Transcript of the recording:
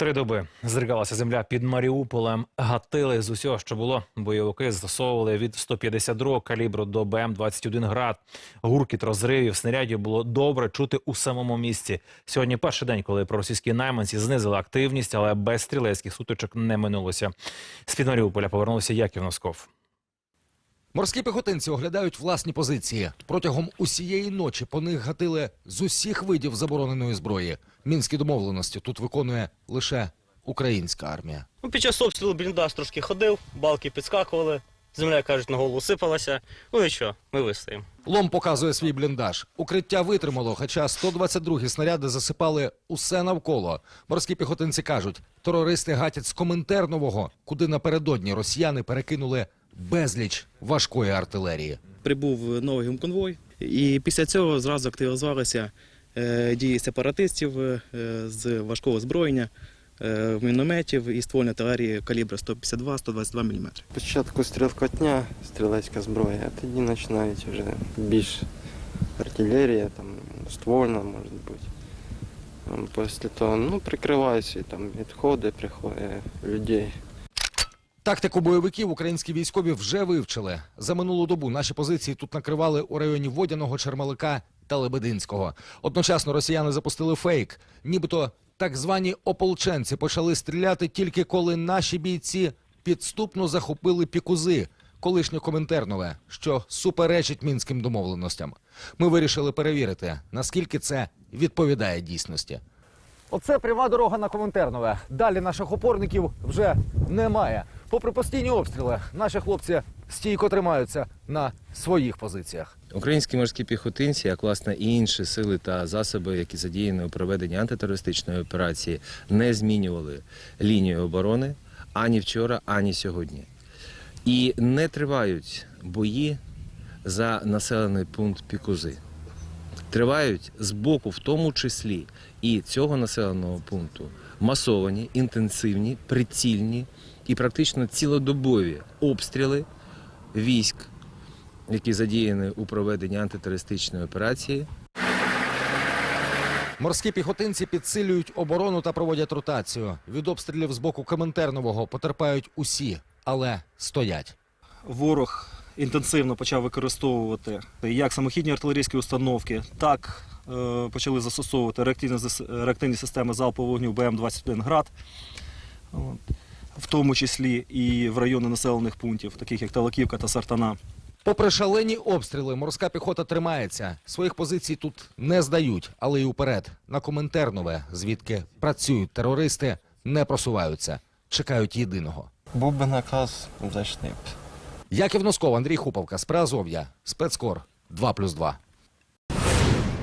Три доби зригалася земля під Маріуполем. Гатили з усього, що було. Бойовики застосовували від 152 калібру до БМ-21 град. Гуркіт розривів снарядів було добре чути у самому місці. Сьогодні перший день, коли проросійські найманці знизили активність, але без стрілецьких сутичок не минулося. З під Маріуполя повернувся Яків Носков. Морські піхотинці оглядають власні позиції. Протягом усієї ночі по них гатили з усіх видів забороненої зброї. Мінські домовленості тут виконує лише українська армія. Ну, під час обстрілу бліндаж трошки ходив, балки підскакували, земля, кажуть, на голову сипалася. Ну нічого, ми вистоїмо. Лом показує свій бліндаж. Укриття витримало, хоча 122-гі снаряди засипали усе навколо. Морські піхотинці кажуть, терористи гатять з коментарнового, куди напередодні росіяни перекинули безліч важкої артилерії. прибув новий гумконвой, і після цього зразу активізувалися дії сепаратистів е, з важкого озброєння, е, мінометів і ствольної артилерії калібру 152-122 мм. Спочатку стрілкотня, стрілецька зброя, а тоді починають вже більш артилерія, там, ствольна, може бути. Ем, Після того ну, прикриваюся, і там відходи приходять людей. Тактику бойовиків українські військові вже вивчили. За минулу добу наші позиції тут накривали у районі Водяного, Чермалика та Лебединського. Одночасно росіяни запустили фейк, нібито так звані ополченці почали стріляти тільки коли наші бійці підступно захопили пікузи, колишнє коментарнове, що суперечить мінським домовленостям. Ми вирішили перевірити, наскільки це відповідає дійсності. Оце пряма дорога на Коминтернове. Далі наших опорників вже немає. Попри постійні обстріли, наші хлопці стійко тримаються на своїх позиціях. Українські морські піхотинці, як власне і інші сили та засоби, які задіяні у проведенні антитерористичної операції, не змінювали лінію оборони ані вчора, ані сьогодні. І не тривають бої за населений пункт Пікузи. Тривають з боку, в тому числі і цього населеного пункту, масовані, інтенсивні, прицільні і практично цілодобові обстріли військ які задіяні у проведенні антитерористичної операції. Морські піхотинці підсилюють оборону та проводять ротацію. Від обстрілів з боку Коминтернового потерпають усі, але стоять. ворог інтенсивно почав використовувати як самохідні артилерійські установки, так е, почали застосовувати реактивні, реактивні системи залпового вогню БМ-21 град, От. В тому числі і в райони населених пунктів, таких як Талаківка та Сартана. Попри шалені обстріли, морська піхота тримається. Своїх позицій тут не здають, але й уперед на Коминтернове, звідки працюють терористи, не просуваються. Чекають єдиного. Був би наказ, зайшли б. Яків Носков, Андрій Хуповка, Сприазов'я, спецкор 2+,2.